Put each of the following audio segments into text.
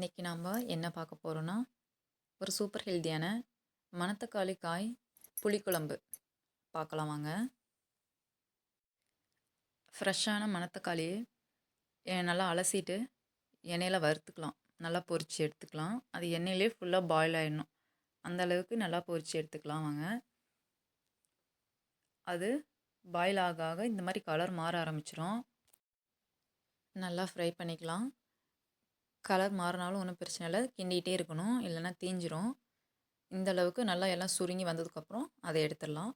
இன்னைக்கு நம்ம என்ன பார்க்க போகிறோன்னா ஒரு சூப்பர் ஹெல்த்தியான மணத்தக்காளி காய் புளிக்குழம்பு பார்க்கலாம் வாங்க. ஃப்ரெஷ்ஷான மணத்தக்காளியை நல்லா அலசிட்டு எண்ணெயில் வறுத்துக்கலாம். நல்லா பொரிச்சு எடுத்துக்கலாம். அது எண்ணெயிலே ஃபுல்லாக பாயில் ஆகிடணும் அந்த அளவுக்கு நல்லா பொரிச்சு எடுத்துக்கலாம் வாங்க. அது பாயில் ஆக ஆக இந்த மாதிரி கலர் மாற ஆரம்பிச்சிடும் நல்லா ஃப்ரை பண்ணிக்கலாம். கலர் மாறினாலும் ஒன்றும் பிரச்சனை இல்லை. கிண்டிகிட்டே இருக்கணும். இல்லைன்னா தீஞ்சிரும். இந்த அளவுக்கு நல்லா எல்லாம் சுருங்கி வந்ததுக்கப்புறம் அதை எடுத்துடலாம்.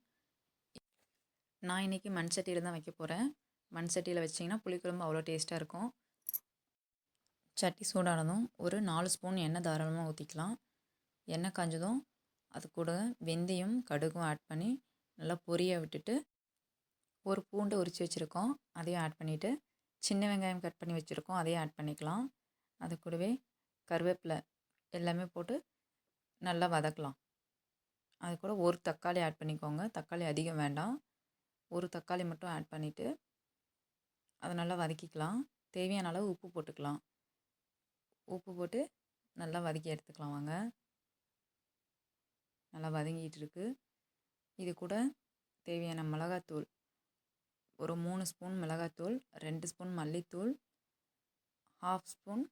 நான் இன்றைக்கி மண் சட்டியில் தான் வைக்க போகிறேன் மண் சட்டியில் வச்சிங்கன்னா புளிக்குழம்பு அவ்வளோ டேஸ்ட்டாக இருக்கும். சட்டி சூடானதும் ஒரு நாலு ஸ்பூன் எண்ணெய் தாராளமாக ஊற்றிக்கலாம் எண்ணெய் காஞ்சதும் அது கூட வெந்தயம் கடுகும் ஆட் பண்ணி நல்லா பொரிய விட்டுட்டு ஒரு பூண்டை உரித்து வச்சுருக்கோம். அதையும் ஆட் பண்ணிவிட்டு சின்ன வெங்காயம் கட் பண்ணி வச்சுருக்கோம். அதையும் ஆட் பண்ணிக்கலாம். அது கூடவே கருவேப்பிலை எல்லாமே போட்டு நல்லா வதக்கலாம். அது கூட ஒரு தக்காளி ஆட் பண்ணிக்கோங்க. தக்காளி அதிகம் வேண்டாம். ஒரு தக்காளி மட்டும் ஆட் பண்ணிவிட்டு அதை நல்லா வதக்கிக்கலாம். தேவையான அளவு உப்பு போட்டுக்கலாம். உப்பு போட்டு நல்லா வதக்கி எடுத்துக்கலாம் வாங்க. நல்லா வதங்கிட்டு இருக்கு. இது கூட தேவையான மிளகாத்தூள். ஒரு மூணு ஸ்பூன் மிளகாத்தூள் ரெண்டு ஸ்பூன் மல்லித்தூள் ஹாஃப் ஸ்பூன்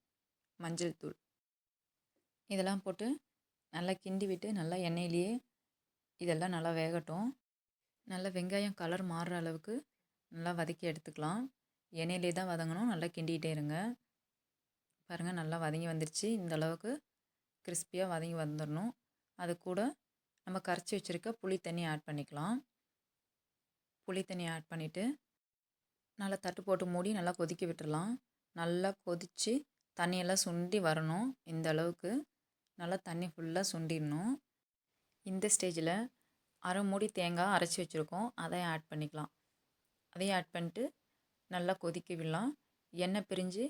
மஞ்சள் தூள். இதெல்லாம் போட்டு நல்லா கிண்டி விட்டு நல்லா எண்ணெயிலேயே இதெல்லாம் நல்லா வேகட்டும். நல்லா வெங்காயம் கலர் மாறுற அளவுக்கு நல்லா வதக்கி எடுத்துக்கலாம். எண்ணெயிலே தான் வதங்கணும். நல்லா கிண்டிகிட்டே இருங்க. பாருங்கள் நல்லா வதங்கி வந்துருச்சு. இந்த அளவுக்கு கிறிஸ்பியாக வதங்கி வந்துடணும் அது கூட நம்ம கரைச்சி வச்சுருக்க புளி தண்ணி ஆட் பண்ணிக்கலாம். புளி தண்ணி ஆட் பண்ணிவிட்டு நல்லா தட்டு போட்டு மூடி நல்லா கொதிக்க விட்டுடலாம் நல்லா கொதித்து தண்ணியெல்லாம் சுண்டி வரணும் இந்த அளவுக்கு. நல்லா தண்ணி ஃபுல்லாக சுண்டிடணும். இந்த ஸ்டேஜில் அரை மூடி தேங்காய் அரைச்சி வச்சுருக்கோம். அதை ஆட் பண்ணிக்கலாம். அதையும் ஆட் பண்ணிட்டு நல்லா கொதிக்க விடலாம். எண்ணெய் பிரிஞ்சு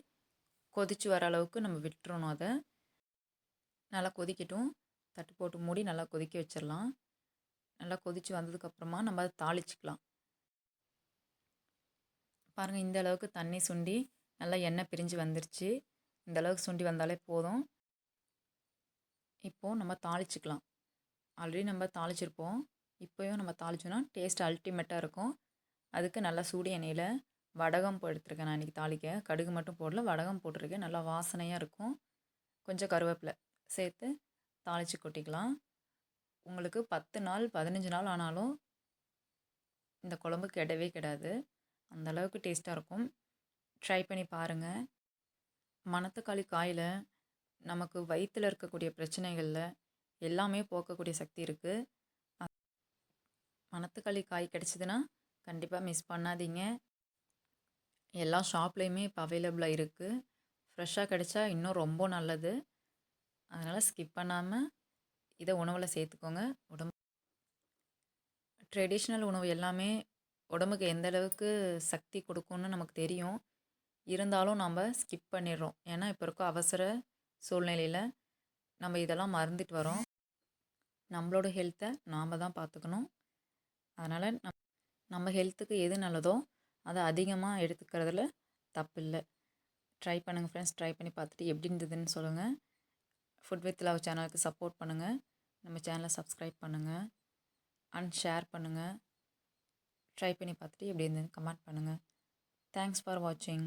கொதித்து வர அளவுக்கு நம்ம விட்டுறணும் அதை. நல்லா கொதிக்கட்டும். தட்டு போட்டு மூடி நல்லா கொதிக்க வச்சிடலாம். நல்லா கொதித்து வந்ததுக்கப்புறமா நம்ம அதை தாளிச்சிக்கலாம். பாருங்கள் இந்த அளவுக்கு தண்ணி சுண்டி நல்லா எண்ணெய் பிரிஞ்சு வந்துருச்சு. இந்த அளவுக்கு சுண்டி வந்தாலே போதும். இப்போது நம்ம தாளிச்சிக்கலாம். ஆல்ரெடி நம்ம தாளிச்சிருப்போம். இப்போயும் நம்ம தாளிச்சோன்னா டேஸ்ட் அல்டிமேட்டாக இருக்கும். அதுக்கு நல்லா சூடு எண்ணெயில் வடகம் போட்டுருக்கேன் நான் இன்றைக்கி தாளிக்க. கடுகு மட்டும் போடல வடகம் போட்டிருக்கேன். நல்லா வாசனையாக இருக்கும். கொஞ்சம் கருவேப்பிலை சேர்த்து தாளித்து கொட்டிக்கலாம். உங்களுக்கு பத்து நாள் பதினஞ்சு நாள் ஆனாலும் இந்த குழம்பு கெடவே கிடாது. அந்தளவுக்கு டேஸ்ட்டாக இருக்கும். ட்ரை பண்ணி பாருங்கள் மணத்தக்காளி காயில் நமக்கு வயிற்றில் இருக்கக்கூடிய பிரச்சனைகளில் எல்லாமே போக்கக்கூடிய சக்தி இருக்குது மணத்தக்காளி காய் கிடச்சிதுன்னா கண்டிப்பாக மிஸ் பண்ணாதீங்க. எல்லா ஷாப்லேயுமே இப்போ அவைலபிளாக இருக்குது ஃப்ரெஷ்ஷாக கிடைச்சா இன்னும் ரொம்ப நல்லது. அதனால் ஸ்கிப் பண்ணாமல் இதை உணவில் சேர்த்துக்கோங்க. உடம்பு ட்ரெடிஷ்னல் உணவு எல்லாமே உடம்புக்கு எந்த அளவுக்கு சக்தி கொடுக்கும்னு நமக்கு தெரியும். இருந்தாலும் நம்ம ஸ்கிப் பண்ணிடுறோம். ஏன்னா இப்போ இருக்க அவசர சூழ்நிலையில் நம்ம இதெல்லாம் மறந்துட்டு வரோம். நம்மளோட ஹெல்த்தை நாம் தான் பார்த்துக்கணும் அதனால் நம் நம்ம ஹெல்த்துக்கு எது நல்லதோ அதை அதிகமாக எடுத்துக்கிறதுல தப்பு இல்லை ட்ரை பண்ணுங்கள் ஃப்ரெண்ட்ஸ் ட்ரை பண்ணி பார்த்துட்டு எப்படி இருந்ததுன்னு சொல்லுங்கள் ஃபுட் வித் லவ் சேனலுக்கு சப்போர்ட் பண்ணுங்கள் நம்ம சேனலை சப்ஸ்கிரைப் பண்ணுங்கள் அண்ட் ஷேர் பண்ணுங்கள் ட்ரை பண்ணி பார்த்துட்டு எப்படி இருந்ததுன்னு கமெண்ட் பண்ணுங்கள் தேங்க்ஸ் ஃபார் வாட்சிங்